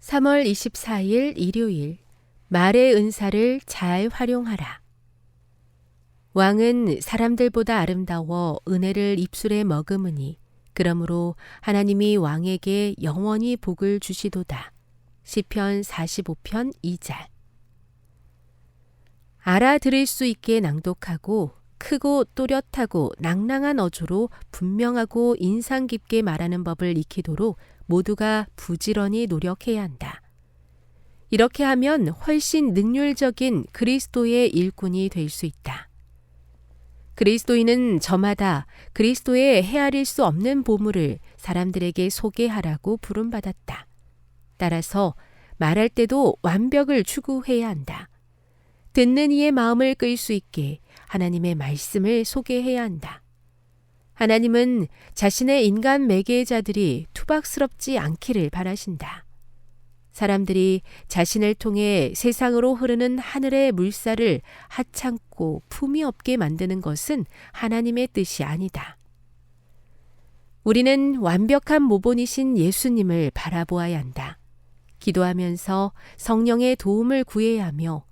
3월 24일 일요일 말의 은사를 잘 활용하라. 왕은 사람들보다 아름다워 은혜를 입술에 머금으니 그러므로 하나님이 왕에게 영원히 복을 주시도다. 시편 45편 2절. 알아들을 수 있게 낭독하고 크고 또렷하고 낭랑한 어조로 분명하고 인상 깊게 말하는 법을 익히도록 모두가 부지런히 노력해야 한다. 이렇게 하면 훨씬 능률적인 그리스도의 일꾼이 될 수 있다. 그리스도인은 저마다 그리스도의 헤아릴 수 없는 보물을 사람들에게 소개하라고 부름받았다. 따라서 말할 때도 완벽을 추구해야 한다. 듣는 이의 마음을 끌 수 있게 하나님의 말씀을 소개해야 한다. 하나님은 자신의 인간 매개자들이 투박스럽지 않기를 바라신다. 사람들이 자신을 통해 세상으로 흐르는 하늘의 물살을 하찮고 품이 없게 만드는 것은 하나님의 뜻이 아니다. 우리는 완벽한 모본이신 예수님을 바라보아야 한다. 기도하면서 성령의 도움을 구해야 하며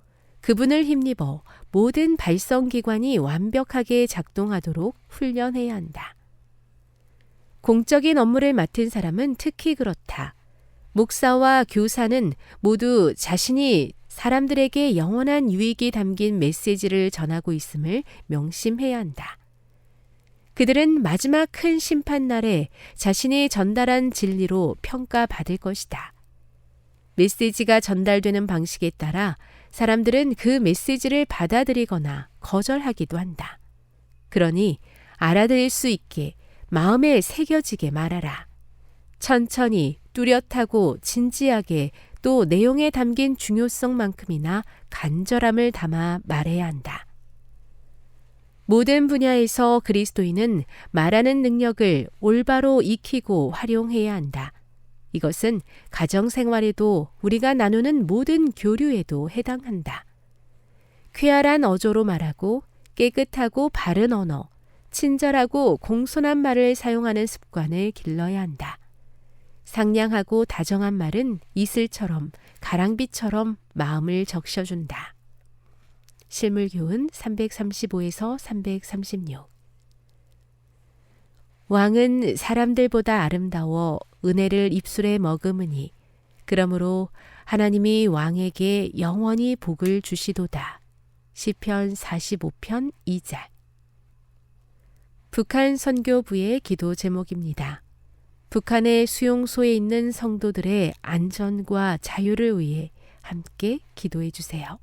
그분을 힘입어 모든 발성기관이 완벽하게 작동하도록 훈련해야 한다. 공적인 업무를 맡은 사람은 특히 그렇다. 목사와 교사는 모두 자신이 사람들에게 영원한 유익이 담긴 메시지를 전하고 있음을 명심해야 한다. 그들은 마지막 큰 심판날에 자신이 전달한 진리로 평가받을 것이다. 메시지가 전달되는 방식에 따라 사람들은 그 메시지를 받아들이거나 거절하기도 한다. 그러니 알아들을 수 있게 마음에 새겨지게 말하라. 천천히 뚜렷하고 진지하게 또 내용에 담긴 중요성만큼이나 간절함을 담아 말해야 한다. 모든 분야에서 그리스도인은 말하는 능력을 올바로 익히고 활용해야 한다. 이것은 가정 생활에도 우리가 나누는 모든 교류에도 해당한다. 쾌활한 어조로 말하고 깨끗하고 바른 언어, 친절하고 공손한 말을 사용하는 습관을 길러야 한다. 상냥하고 다정한 말은 이슬처럼 가랑비처럼 마음을 적셔준다. 실물교훈 335에서 336 왕은 사람들보다 아름다워 은혜를 입술에 머금으니 그러므로 하나님이 왕에게 영원히 복을 주시도다. 시편 45편 2절 북한 선교부의 기도 제목입니다. 북한의 수용소에 있는 성도들의 안전과 자유를 위해 함께 기도해 주세요.